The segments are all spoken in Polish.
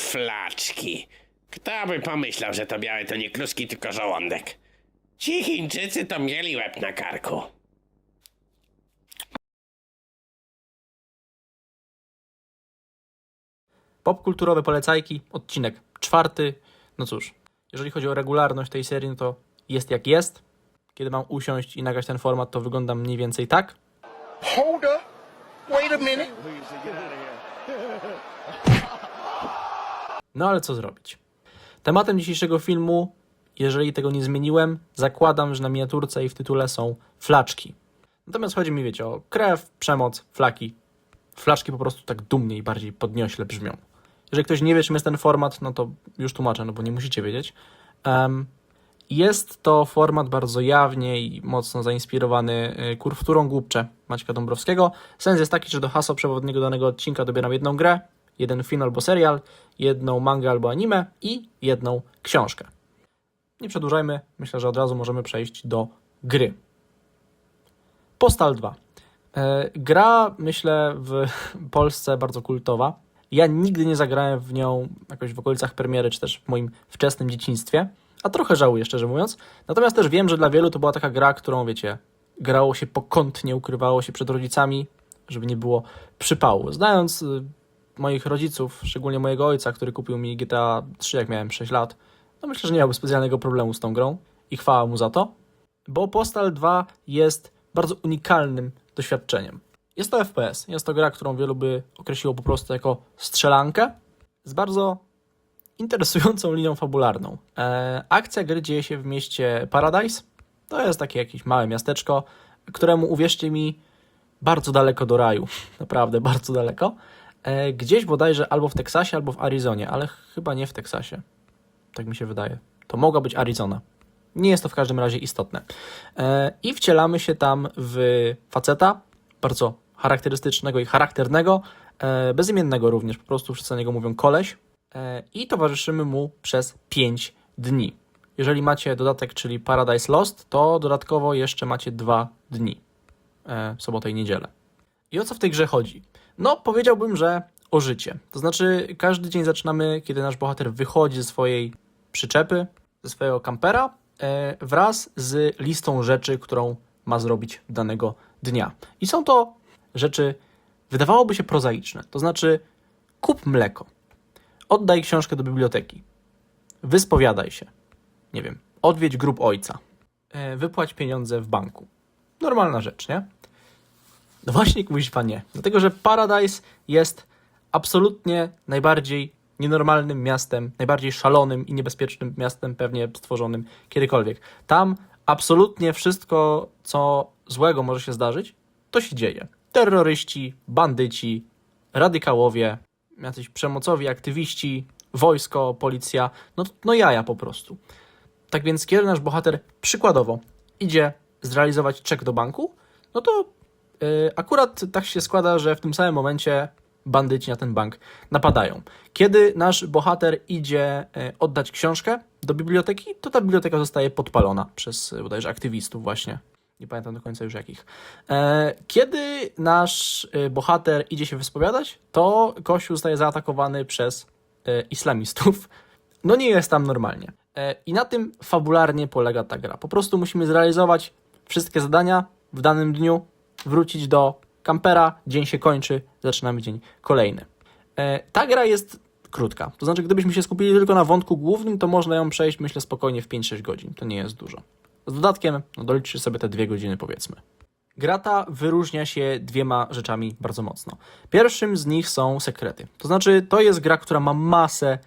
Flaczki. Kto by pomyślał, że to białe to nie kluski, tylko żołądek. Ci Chińczycy to mieli łeb na karku. Popkulturowe polecajki, odcinek czwarty. No cóż, jeżeli chodzi o regularność tej serii, no to jest jak jest. Kiedy mam usiąść i nagrać ten format, to wygląda mniej więcej tak. Hold up. Wait a minute. No ale co zrobić? Tematem dzisiejszego filmu, jeżeli tego nie zmieniłem, zakładam, że na miniaturce i w tytule są flaczki. Natomiast chodzi mi, wiecie, o krew, przemoc, flaki. Flaczki po prostu tak dumnie i bardziej podniośle brzmią. Jeżeli ktoś nie wie, czym jest ten format, no to już tłumaczę, no bo nie musicie wiedzieć. Em, jest to format bardzo jawnie i mocno zainspirowany y, kurwturą głupcze Maćka Dąbrowskiego. Sens jest taki, że do hasła przewodniego danego odcinka dobieram jedną grę, jeden film albo serial, jedną mangę albo anime i jedną książkę. Nie przedłużajmy, myślę, że od razu możemy przejść do gry. Postal 2. E, gra, myślę, w Polsce bardzo kultowa. Ja nigdy nie zagrałem w nią jakoś w okolicach premiery, czy też w moim wczesnym dzieciństwie, a trochę żałuję, szczerze mówiąc. Natomiast też wiem, że dla wielu to była taka gra, którą, wiecie, grało się pokątnie, ukrywało się przed rodzicami, żeby nie było przypału. Znając y, moich rodziców, szczególnie mojego ojca, który kupił mi GTA 3, jak miałem 6 lat, no myślę, że nie miałby specjalnego problemu z tą grą i chwała mu za to, bo Postal 2 jest bardzo unikalnym doświadczeniem. Jest to FPS, jest to gra, którą wielu by określiło po prostu jako strzelankę z bardzo interesującą linią fabularną. E, akcja gry dzieje się w mieście Paradise. To jest takie jakieś małe miasteczko, któremu, uwierzcie mi, bardzo daleko do raju. Naprawdę, bardzo daleko. E, gdzieś bodajże albo w Teksasie, albo w Arizonie, ale chyba nie w Teksasie. Tak mi się wydaje. To mogła być Arizona. Nie jest to w każdym razie istotne. E, I wcielamy się tam w faceta, bardzo charakterystycznego i charakternego, e, bezimiennego również, po prostu wszyscy na niego mówią koleś. E, I towarzyszymy mu przez 5 dni. Jeżeli macie dodatek, czyli Paradise Lost, to dodatkowo jeszcze macie 2 dni. E, sobotę i niedzielę. I o co w tej grze chodzi? No, powiedziałbym, że o życie. To znaczy, każdy dzień zaczynamy, kiedy nasz bohater wychodzi ze swojej przyczepy, ze swojego kampera, e, wraz z listą rzeczy, którą ma zrobić danego dnia. I są to rzeczy, wydawałoby się prozaiczne. To znaczy, kup mleko, oddaj książkę do biblioteki, wyspowiadaj się, nie wiem, odwiedź grób ojca, e, wypłać pieniądze w banku. Normalna rzecz, nie? No właśnie, kuźwa nie. Dlatego, że Paradise jest absolutnie najbardziej nienormalnym miastem, najbardziej szalonym i niebezpiecznym miastem pewnie stworzonym kiedykolwiek. Tam absolutnie wszystko, co złego może się zdarzyć, to się dzieje. Terroryści, bandyci, radykałowie, jacyś przemocowi aktywiści, wojsko, policja, no, no jaja po prostu. Tak więc, kiedy nasz bohater przykładowo idzie zrealizować czek do banku, no to akurat tak się składa, że w tym samym momencie bandyci na ten bank napadają. Kiedy nasz bohater idzie yy, oddać książkę do biblioteki, to ta biblioteka zostaje podpalona przez yy, bodajże aktywistów właśnie. Nie pamiętam do końca już jakich. E, Kiedy nasz bohater idzie się wyspowiadać, to kościół zostaje zaatakowany przez islamistów. No nie jest tam normalnie. E, I na tym fabularnie polega ta gra. Po prostu musimy zrealizować wszystkie zadania w danym dniu, wrócić do kampera, dzień się kończy, zaczynamy dzień kolejny. E, ta gra jest krótka. To znaczy, gdybyśmy się skupili tylko na wątku głównym, to można ją przejść, myślę, spokojnie w 5-6 godzin. To nie jest dużo. Z dodatkiem, no doliczcie sobie te dwie godziny, powiedzmy. Gra ta wyróżnia się dwiema rzeczami bardzo mocno. Pierwszym z nich są sekrety. To znaczy, to jest gra, która ma masę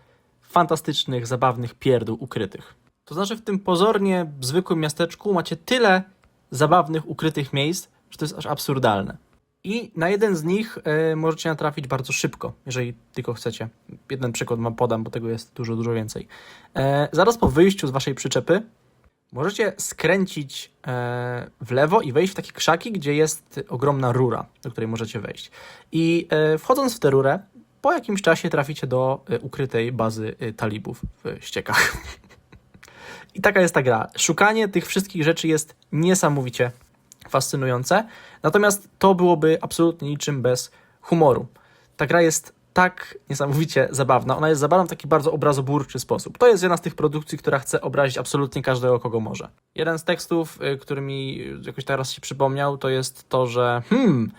fantastycznych, zabawnych pierdół ukrytych. To znaczy, w tym pozornie zwykłym miasteczku macie tyle zabawnych, ukrytych miejsc, że to jest aż absurdalne. I na jeden z nich y, możecie natrafić bardzo szybko, jeżeli tylko chcecie. Jeden przykład wam podam, bo tego jest dużo, dużo więcej. E, zaraz po wyjściu z waszej przyczepy możecie skręcić e, w lewo i wejść w takie krzaki, gdzie jest ogromna rura, do której możecie wejść. I e, wchodząc w tę rurę, po jakimś czasie traficie do e, ukrytej bazy e, talibów w ściekach. I taka jest ta gra. Szukanie tych wszystkich rzeczy jest niesamowicie fascynujące, natomiast to byłoby absolutnie niczym bez humoru. Ta gra jest tak niesamowicie zabawna. Ona jest zabawna w taki bardzo obrazoburczy sposób. To jest jedna z tych produkcji, która chce obrazić absolutnie każdego, kogo może. Jeden z tekstów, y, który mi jakoś teraz się przypomniał, to jest to, że hmm,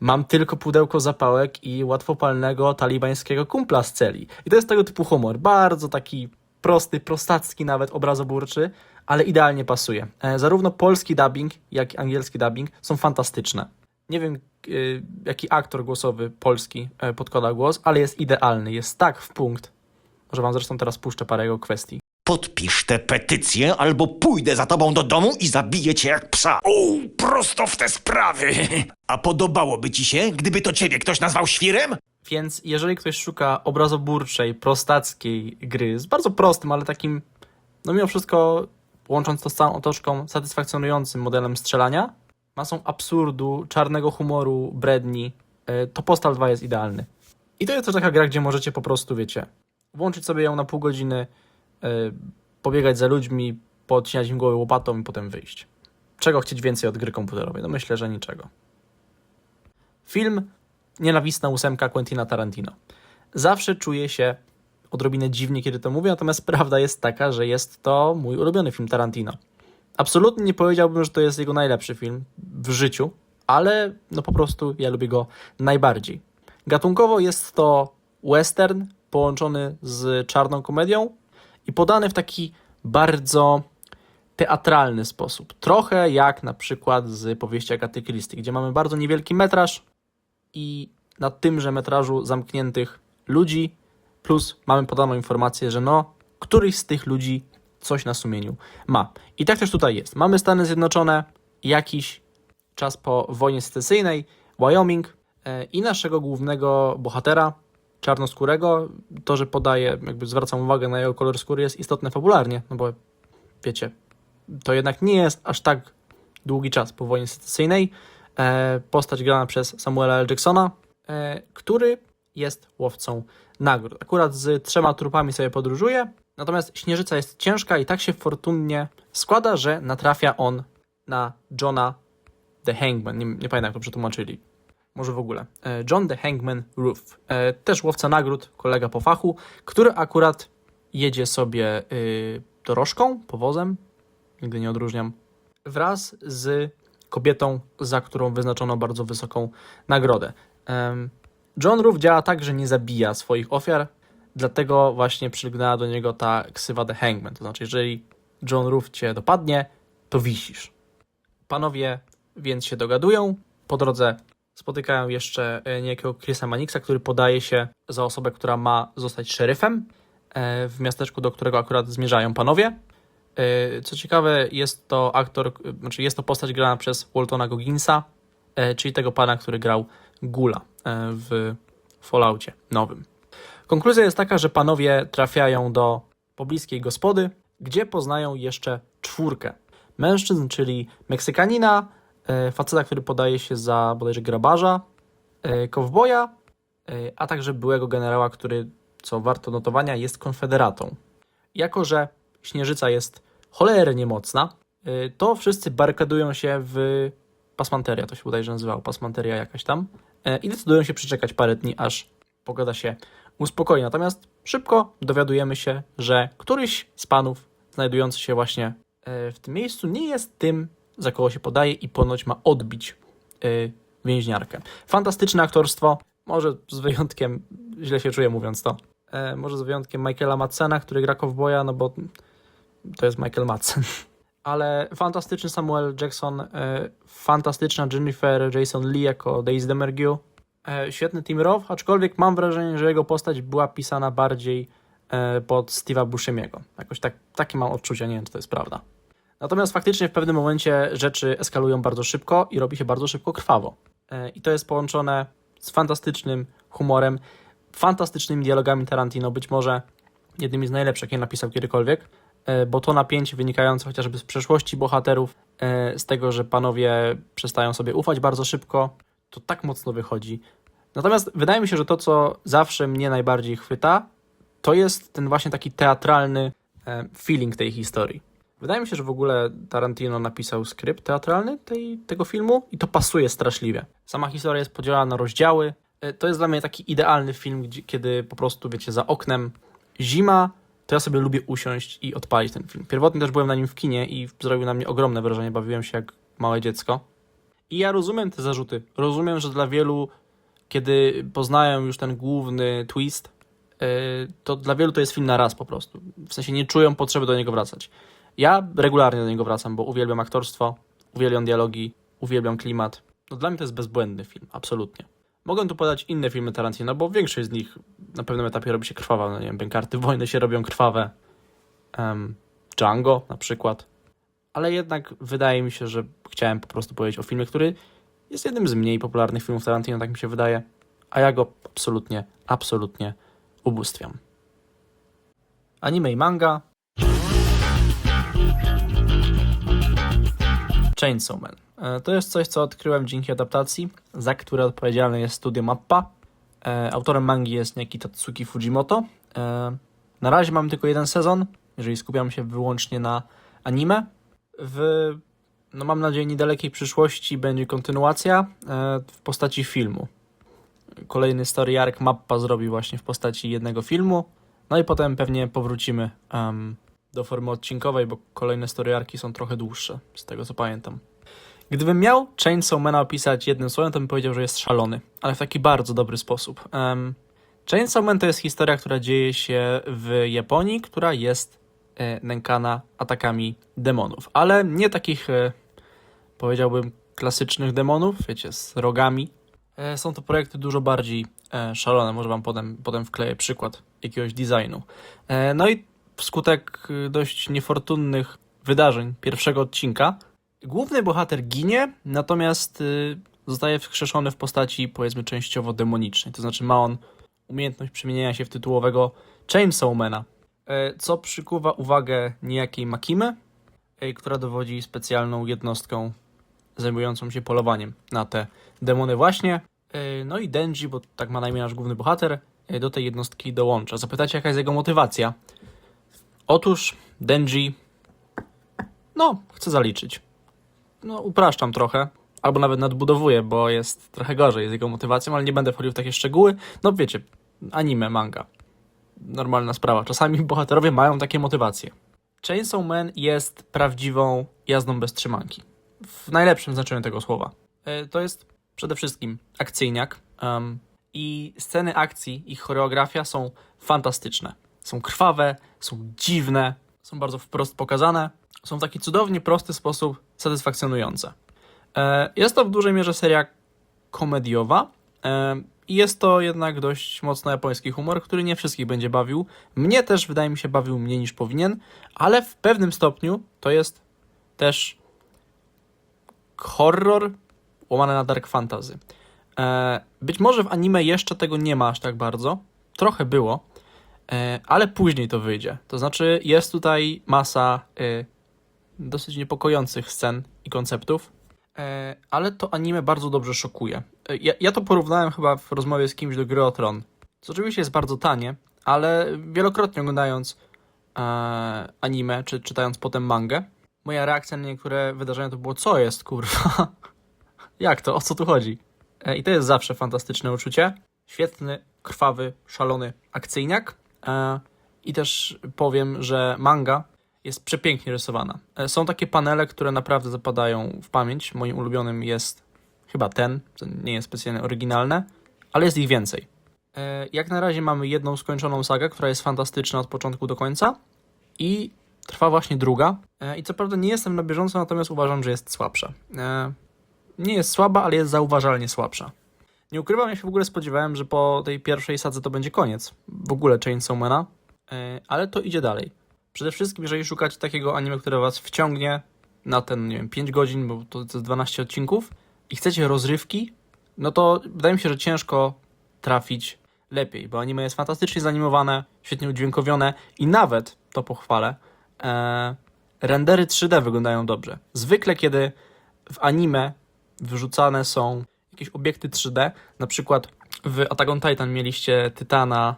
mam tylko pudełko zapałek i łatwopalnego talibańskiego kumpla z celi. I to jest tego typu humor. Bardzo taki prosty, prostacki nawet, obrazoburczy, ale idealnie pasuje. E, zarówno polski dubbing, jak i angielski dubbing są fantastyczne. Nie wiem, y, jaki aktor głosowy polski e, podkłada głos, ale jest idealny, jest tak w punkt. Może wam zresztą teraz puszczę parę jego kwestii. Podpisz tę petycję, albo pójdę za tobą do domu i zabiję cię jak psa. O, prosto w te sprawy. A podobałoby ci się, gdyby to ciebie ktoś nazwał świrem? Więc jeżeli ktoś szuka obrazoburczej, prostackiej gry z bardzo prostym, ale takim, no mimo wszystko, łącząc to z całą otoczką, satysfakcjonującym modelem strzelania, masą absurdu, czarnego humoru, bredni, e, to Postal 2 jest idealny. I to jest też taka gra, gdzie możecie po prostu, wiecie, włączyć sobie ją na pół godziny, e, pobiegać za ludźmi, podcinać im głowy łopatą i potem wyjść. Czego chcieć więcej od gry komputerowej? No myślę, że niczego. Film Nienawistna ósemka Quentina Tarantino. Zawsze czuję się odrobinę dziwnie, kiedy to mówię, natomiast prawda jest taka, że jest to mój ulubiony film Tarantino. Absolutnie nie powiedziałbym, że to jest jego najlepszy film w życiu, ale no po prostu ja lubię go najbardziej. Gatunkowo jest to western połączony z czarną komedią i podany w taki bardzo teatralny sposób. Trochę jak na przykład z powieści Agaty Christie, gdzie mamy bardzo niewielki metraż, i na tymże metrażu zamkniętych ludzi, plus mamy podaną informację, że no, któryś z tych ludzi coś na sumieniu ma. I tak też tutaj jest. Mamy Stany Zjednoczone, jakiś czas po wojnie secesyjnej, Wyoming e, i naszego głównego bohatera, czarnoskórego, to, że podaje, jakby zwracam uwagę na jego kolor skóry, jest istotne fabularnie, no bo wiecie, to jednak nie jest aż tak długi czas po wojnie secesyjnej, e, postać grana przez Samuela L. Jacksona, e, który jest łowcą nagród. Akurat z trzema trupami sobie podróżuje, natomiast Śnieżyca jest ciężka i tak się fortunnie składa, że natrafia on na Johna the Hangman. Nie, nie pamiętam, jak to przetłumaczyli. Może w ogóle. E, John the Hangman Roof. E, też łowca nagród, kolega po fachu, który akurat jedzie sobie y, dorożką, powozem, nigdy nie odróżniam, wraz z kobietą, za którą wyznaczono bardzo wysoką nagrodę. John Roof działa tak, że nie zabija swoich ofiar, dlatego właśnie przygnęła do niego ta ksywa The Hangman. To znaczy, jeżeli John Roof cię dopadnie, to wisisz. Panowie więc się dogadują. Po drodze spotykają jeszcze e, niejakiego Chrisa Manixa, który podaje się za osobę, która ma zostać szeryfem e, w miasteczku, do którego akurat zmierzają panowie. E, Co ciekawe, jest to aktor, znaczy jest to postać grana przez Waltona Gogginsa, czyli tego pana, który grał Gula e, w Falloutie nowym. Konkluzja jest taka, że panowie trafiają do pobliskiej gospody, gdzie poznają jeszcze czwórkę mężczyzn, czyli Meksykanina, e, faceta, który podaje się za bodajże grabarza, e, kowboja, a także byłego generała, który, co warto notowania, jest konfederatą. Jako, że Śnieżyca jest cholernie mocna, to wszyscy barykadują się w Pasmanteria, to się bodajże nazywało, Pasmanteria jakaś tam, y, i decydują się przeczekać parę dni, aż pogoda się uspokoi. Natomiast szybko dowiadujemy się, że któryś z panów znajdujący się właśnie y, w tym miejscu nie jest tym, za kogo się podaje i ponoć ma odbić y, więźniarkę. Fantastyczne aktorstwo, może z wyjątkiem, źle się czuję mówiąc to, e, może z wyjątkiem Michaela Madsena, który gra Kowboja, no bo to jest Michael Madsen. Ale fantastyczny Samuel Jackson, e, fantastyczna Jennifer Jason Lee jako Daisy Demergue, świetny Tim Roth, aczkolwiek mam wrażenie, że jego postać była pisana bardziej e, pod Steve'a Buscemiego. Jakoś tak, takie mam odczucia, nie wiem, czy to jest prawda. Natomiast faktycznie w pewnym momencie rzeczy eskalują bardzo szybko i robi się bardzo szybko krwawo. E, I to jest połączone z fantastycznym humorem, fantastycznymi dialogami Tarantino, być może jednymi z najlepszych, jakie napisał kiedykolwiek, bo to napięcie wynikające chociażby z przeszłości bohaterów, e, z tego, że panowie przestają sobie ufać bardzo szybko, to tak mocno wychodzi. Natomiast wydaje mi się, że to, co zawsze mnie najbardziej chwyta, to jest ten właśnie taki teatralny e, feeling tej historii. Wydaje mi się, że w ogóle Tarantino napisał skrypt teatralny tej, tego filmu i to pasuje straszliwie. Sama historia jest podzielona na rozdziały, E, To jest dla mnie taki idealny film, kiedy po prostu, wiecie, za oknem zima, to ja sobie lubię usiąść i odpalić ten film. Pierwotnie też byłem na nim w kinie i zrobił na mnie ogromne wrażenie, bawiłem się jak małe dziecko. I ja rozumiem te zarzuty. Rozumiem, że dla wielu, kiedy poznają już ten główny twist, yy, to dla wielu to jest film na raz po prostu. W sensie nie czują potrzeby do niego wracać. Ja regularnie do niego wracam, bo uwielbiam aktorstwo, uwielbiam dialogi, uwielbiam klimat. No dla mnie to jest bezbłędny film, absolutnie. Mogę tu podać inne filmy Tarantino, bo większość z nich na pewnym etapie robi się krwawa. No nie wiem, Bękarty Wojny się robią krwawe. Um, Django na przykład. Ale jednak wydaje mi się, że chciałem po prostu powiedzieć o filmie, który jest jednym z mniej popularnych filmów Tarantino, tak mi się wydaje. A ja go absolutnie, absolutnie ubóstwiam. Anime i manga. Chainsaw Man. E, To jest coś, co odkryłem dzięki adaptacji, za które odpowiedzialne jest studio Mappa. E, Autorem mangi jest niejaki Tatsuki Fujimoto. E, Na razie mam tylko jeden sezon, jeżeli skupiam się wyłącznie na anime. W, no mam nadzieję, niedalekiej przyszłości będzie kontynuacja w postaci filmu. Kolejny story arc Mappa zrobi właśnie w postaci jednego filmu. No i potem pewnie powrócimy em, do formy odcinkowej, bo kolejne story arki są trochę dłuższe, z tego co pamiętam. Gdybym miał Chainsaw Mana opisać jednym słowem, to bym powiedział, że jest szalony, ale w taki bardzo dobry sposób. Um, Chainsaw Man to jest historia, która dzieje się w Japonii, która jest e, nękana atakami demonów, ale nie takich, e, powiedziałbym, klasycznych demonów, wiecie, z rogami. E, są to projekty dużo bardziej e, szalone, może wam potem, potem wkleję przykład jakiegoś designu. E, no i wskutek e, dość niefortunnych wydarzeń pierwszego odcinka, Główny bohater ginie, natomiast y, zostaje wskrzeszony w postaci powiedzmy częściowo demonicznej. To znaczy ma on umiejętność przemieniania się w tytułowego Chainsawmana, e, co przykuwa uwagę niejakiej Makimy, e, która dowodzi specjalną jednostką zajmującą się polowaniem na te demony właśnie. E, No i Denji, bo tak ma na imię nasz główny bohater, do tej jednostki dołącza. Zapytacie, jaka jest jego motywacja? Otóż Denji, no, chce zaliczyć no, upraszczam trochę, albo nawet nadbudowuję, bo jest trochę gorzej z jego motywacją, ale nie będę wchodził w takie szczegóły. No wiecie, anime, manga. Normalna sprawa. Czasami bohaterowie mają takie motywacje. Chainsaw Man jest prawdziwą jazdą bez trzymanki. W najlepszym znaczeniu tego słowa. E, To jest przede wszystkim akcyjniak em, i sceny akcji, ich choreografia są fantastyczne. Są krwawe, są dziwne, są bardzo wprost pokazane, są w taki cudownie prosty sposób satysfakcjonujące. E, Jest to w dużej mierze seria komediowa e, i jest to jednak dość mocno japoński humor, który nie wszystkich będzie bawił. Mnie też, wydaje mi się, bawił mniej niż powinien, ale w pewnym stopniu to jest też horror łamane na dark fantasy. E, Być może w anime jeszcze tego nie ma aż tak bardzo, trochę było, ale później to wyjdzie. To znaczy jest tutaj masa e, dosyć niepokojących scen i konceptów, e, ale to anime bardzo dobrze szokuje. E, Ja, ja to porównałem chyba w rozmowie z kimś do gry o Tron, co oczywiście jest bardzo tanie, ale wielokrotnie oglądając e, anime, czy czytając potem mangę, moja reakcja na niektóre wydarzenia to było, co jest, kurwa? Jak to? O co tu chodzi? E, I to jest zawsze fantastyczne uczucie. Świetny, krwawy, szalony akcyjniak. E, I też powiem, że manga jest przepięknie rysowana. E, Są takie panele, które naprawdę zapadają w pamięć. Moim ulubionym jest chyba ten, co nie jest specjalnie oryginalne, ale jest ich więcej. E, Jak na razie mamy jedną skończoną sagę, która jest fantastyczna od początku do końca i trwa właśnie druga. I co prawda nie jestem na bieżąco, natomiast uważam, że jest słabsza. Nie jest słaba, ale jest zauważalnie słabsza. Nie ukrywam, ja się w ogóle spodziewałem, że po tej pierwszej sadze to będzie koniec. W ogóle Chainsawmana, e, ale to idzie dalej. Przede wszystkim, jeżeli szukacie takiego anime, które was wciągnie na ten, nie wiem, 5 godzin, bo to, jest 12 odcinków i chcecie rozrywki, no to wydaje mi się, że ciężko trafić lepiej, bo anime jest fantastycznie zanimowane, świetnie udźwiękowione i nawet, to pochwalę, e, rendery 3D wyglądają dobrze. Zwykle, kiedy w anime wyrzucane są jakieś obiekty 3D, na przykład w Attack on Titan mieliście Tytana,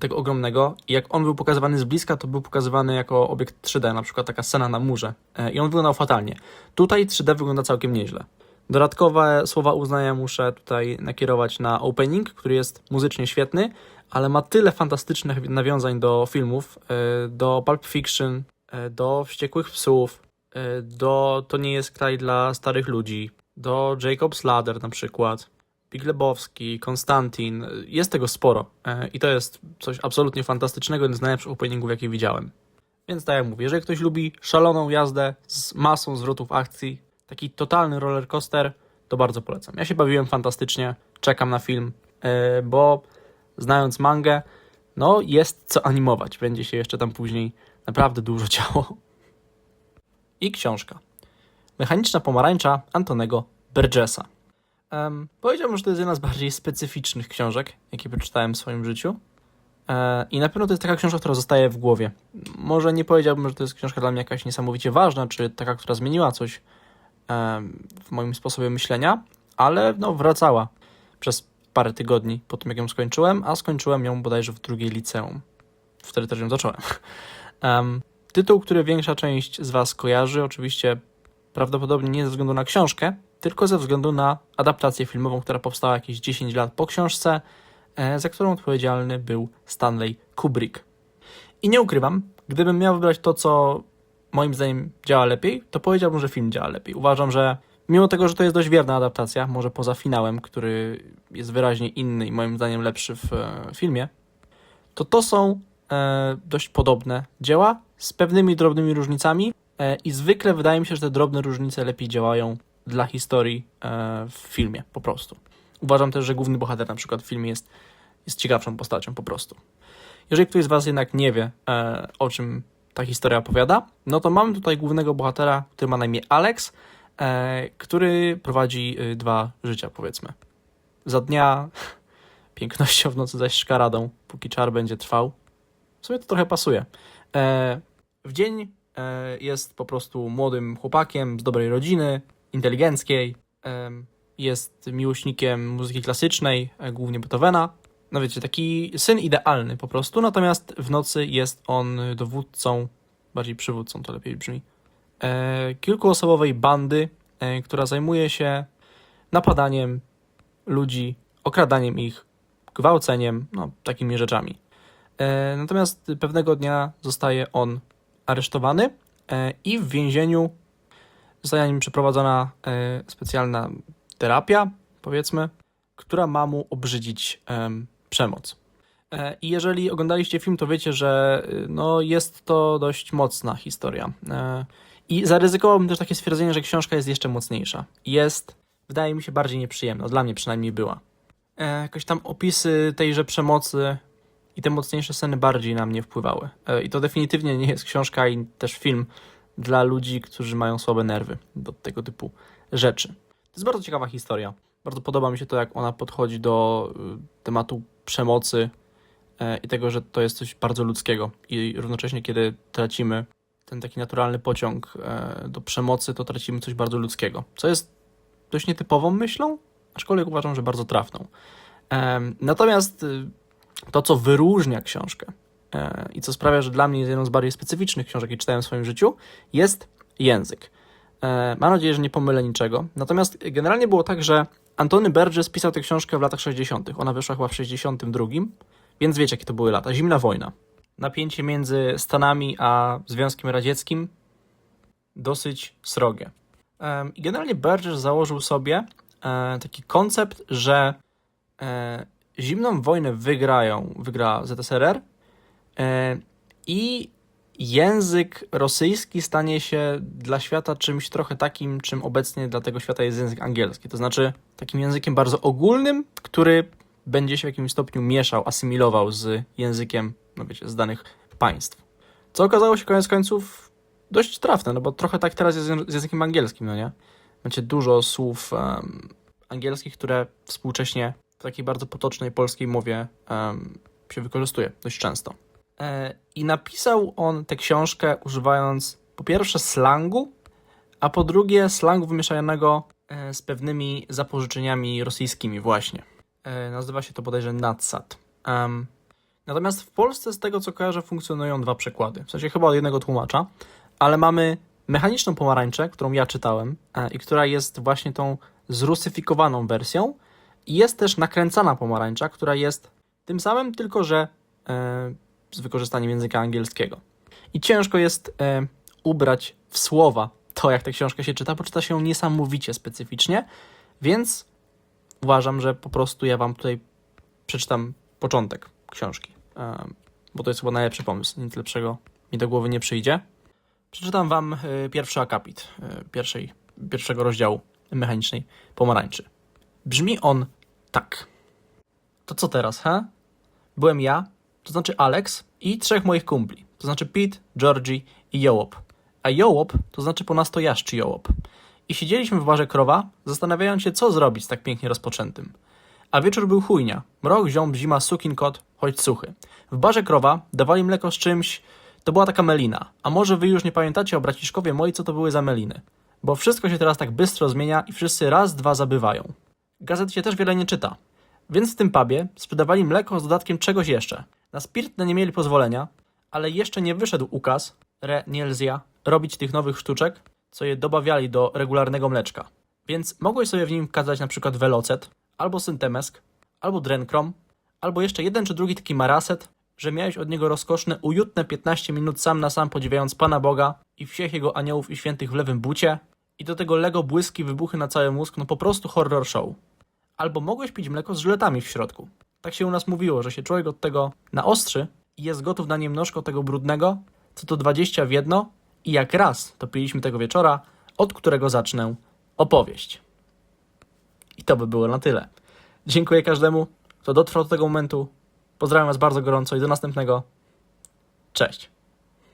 tego ogromnego i jak on był pokazywany z bliska, to był pokazywany jako obiekt 3D, na przykład taka scena na murze e, i on wyglądał fatalnie. Tutaj 3D wygląda całkiem nieźle. Dodatkowe słowa uznania muszę tutaj nakierować na opening, który jest muzycznie świetny, ale ma tyle fantastycznych nawiązań do filmów, e, do Pulp Fiction, e, do Wściekłych Psów, do To nie jest kraj dla starych ludzi, do Jacob's Ladder na przykład, Big Lebowski, Konstantin. Jest tego sporo e, i to jest coś absolutnie fantastycznego, jeden z najlepszych openingów, jakie widziałem. Więc tak jak mówię, jeżeli ktoś lubi szaloną jazdę z masą zwrotów akcji, taki totalny roller coaster, to bardzo polecam. Ja się bawiłem fantastycznie, czekam na film, e, bo znając mangę, no jest co animować. Będzie się jeszcze tam później naprawdę dużo działo. I książka. Mechaniczna pomarańcza Antonego Burgessa. Um, powiedziałbym, że to jest jedna z bardziej specyficznych książek, jakie przeczytałem w swoim życiu. E, I na pewno to jest taka książka, która zostaje w głowie. Może nie powiedziałbym, że to jest książka dla mnie jakaś niesamowicie ważna, czy taka, która zmieniła coś w moim sposobie myślenia, ale no, wracała przez parę tygodni po tym, jak ją skończyłem, a skończyłem ją bodajże w drugiej liceum. Wtedy też ją zacząłem. Em, tytuł, który większa część z Was kojarzy, oczywiście prawdopodobnie nie ze względu na książkę, tylko ze względu na adaptację filmową, która powstała jakieś 10 lat po książce, e, za którą odpowiedzialny był Stanley Kubrick. I nie ukrywam, gdybym miał wybrać to, co moim zdaniem działa lepiej, to powiedziałbym, że film działa lepiej. Uważam, że mimo tego, że to jest dość wierna adaptacja, może poza finałem, który jest wyraźnie inny i moim zdaniem lepszy w e, filmie, to to są e, dość podobne dzieła z pewnymi drobnymi różnicami i zwykle wydaje mi się, że te drobne różnice lepiej działają dla historii e, w filmie po prostu. Uważam też, że główny bohater na przykład w filmie jest, jest ciekawszą postacią po prostu. Jeżeli ktoś z Was jednak nie wie, e, o czym ta historia opowiada, no to mamy tutaj głównego bohatera, który ma na imię Alex, e, który prowadzi y, dwa życia, powiedzmy. Za dnia pięknością, w nocy zaś szkaradą, póki czar będzie trwał. W sumie to trochę pasuje. E, w dzień e, jest po prostu młodym chłopakiem z dobrej rodziny, inteligenckiej, em, jest miłośnikiem muzyki klasycznej, e, głównie Beethovena. No wiecie, taki syn idealny po prostu, natomiast w nocy jest on dowódcą, bardziej przywódcą to lepiej brzmi, e, kilkuosobowej bandy, e, która zajmuje się napadaniem ludzi, okradaniem ich, gwałceniem, no takimi rzeczami. E, natomiast pewnego dnia zostaje on aresztowany e, i w więzieniu zostaje na nim przeprowadzona e, specjalna terapia, powiedzmy, która ma mu obrzydzić em, przemoc. E, I jeżeli oglądaliście film, to wiecie, że y, no, jest to dość mocna historia. I zaryzykowałbym też takie stwierdzenie, że książka jest jeszcze mocniejsza. Jest, wydaje mi się, bardziej nieprzyjemna. Dla mnie przynajmniej była. Jakoś tam opisy tejże przemocy i te mocniejsze sceny bardziej na mnie wpływały. E, I to definitywnie nie jest książka i też film dla ludzi, którzy mają słabe nerwy do tego typu rzeczy. To jest bardzo ciekawa historia. Bardzo podoba mi się to, jak ona podchodzi do y, tematu przemocy e, i tego, że to jest coś bardzo ludzkiego. I równocześnie, kiedy tracimy ten taki naturalny pociąg e, do przemocy, to tracimy coś bardzo ludzkiego. Co jest dość nietypową myślą, aczkolwiek uważam, że bardzo trafną. Natomiast y, to, co wyróżnia książkę e, i co sprawia, że dla mnie jest jedną z bardziej specyficznych książek, jakie czytałem w swoim życiu, jest język. E, Mam nadzieję, że nie pomylę niczego. Natomiast generalnie było tak, że Antony Burgess pisał tę książkę w latach 60. Ona wyszła chyba w 62, więc wiecie, jakie to były lata. Zimna wojna. Napięcie między Stanami a Związkiem Radzieckim dosyć srogie. Em, I generalnie Burgess założył sobie e, taki koncept, że e, zimną wojnę wygrają, wygra ZSRR e, i język rosyjski stanie się dla świata czymś trochę takim, czym obecnie dla tego świata jest język angielski. To znaczy takim językiem bardzo ogólnym, który będzie się w jakimś stopniu mieszał, asymilował z językiem, no wiecie, z danych państw. Co okazało się koniec końców dość trafne, no bo trochę tak teraz jest z językiem angielskim, no nie? Macie dużo słów em, angielskich, które współcześnie takiej bardzo potocznej polskiej mowie się wykorzystuje dość często. E, I napisał on tę książkę używając po pierwsze slangu, a po drugie slangu wymieszanego e, z pewnymi zapożyczeniami rosyjskimi właśnie. E, Nazywa się to bodajże nadsat. Natomiast w Polsce z tego co kojarzę funkcjonują dwa przekłady. W sensie chyba od jednego tłumacza, ale mamy mechaniczną pomarańczę, którą ja czytałem i która jest właśnie tą zrusyfikowaną wersją jest też nakręcana pomarańcza, która jest tym samym, tylko że e, z wykorzystaniem języka angielskiego. I ciężko jest e, ubrać w słowa to, jak tę książkę się czyta, bo czyta się niesamowicie specyficznie, więc uważam, że po prostu ja wam tutaj przeczytam początek książki, e, bo to jest chyba najlepszy pomysł, nic lepszego mi do głowy nie przyjdzie. Przeczytam wam e, pierwszy akapit e, pierwszej, pierwszego rozdziału mechanicznej pomarańczy. Brzmi on tak. To co teraz, he? Byłem ja, to znaczy Alex i trzech moich kumpli, to znaczy Pete, Georgie i Jołop. A Jołop to znaczy ponastojaszczy Jołop. I siedzieliśmy w barze krowa, zastanawiając się, co zrobić z tak pięknie rozpoczętym. A wieczór był chujnia. Mrok, ziąb, zima, sukin kot, choć suchy. W barze krowa dawali mleko z czymś... To była taka melina. A może wy już nie pamiętacie o braciszkowie moi, co to były za meliny? Bo wszystko się teraz tak bystro zmienia i wszyscy raz, dwa zabywają. Gazet się też wiele nie czyta. Więc w tym pubie sprzedawali mleko z dodatkiem czegoś jeszcze. Na spirytne nie mieli pozwolenia, ale jeszcze nie wyszedł ukaz, re nielzja, robić tych nowych sztuczek, co je dobawiali do regularnego mleczka. Więc mogłeś sobie w nim wkazać na przykład velocet, albo syntemesk, albo drenkrom, albo jeszcze jeden czy drugi taki maraset, że miałeś od niego rozkoszne, ujutne 15 minut sam na sam podziwiając Pana Boga i wsiech jego aniołów i świętych w lewym bucie i do tego Lego błyski, wybuchy na cały mózg, no po prostu horror show. Albo mogłeś pić mleko z żyletami w środku. Tak się u nas mówiło, że się człowiek od tego naostrzy i jest gotów na nie mnożko tego brudnego, co to 20 w jedno i jak raz to piliśmy tego wieczora, od którego zacznę opowieść. I to by było na tyle. Dziękuję każdemu, kto dotrwał do tego momentu. Pozdrawiam Was bardzo gorąco i do następnego. Cześć.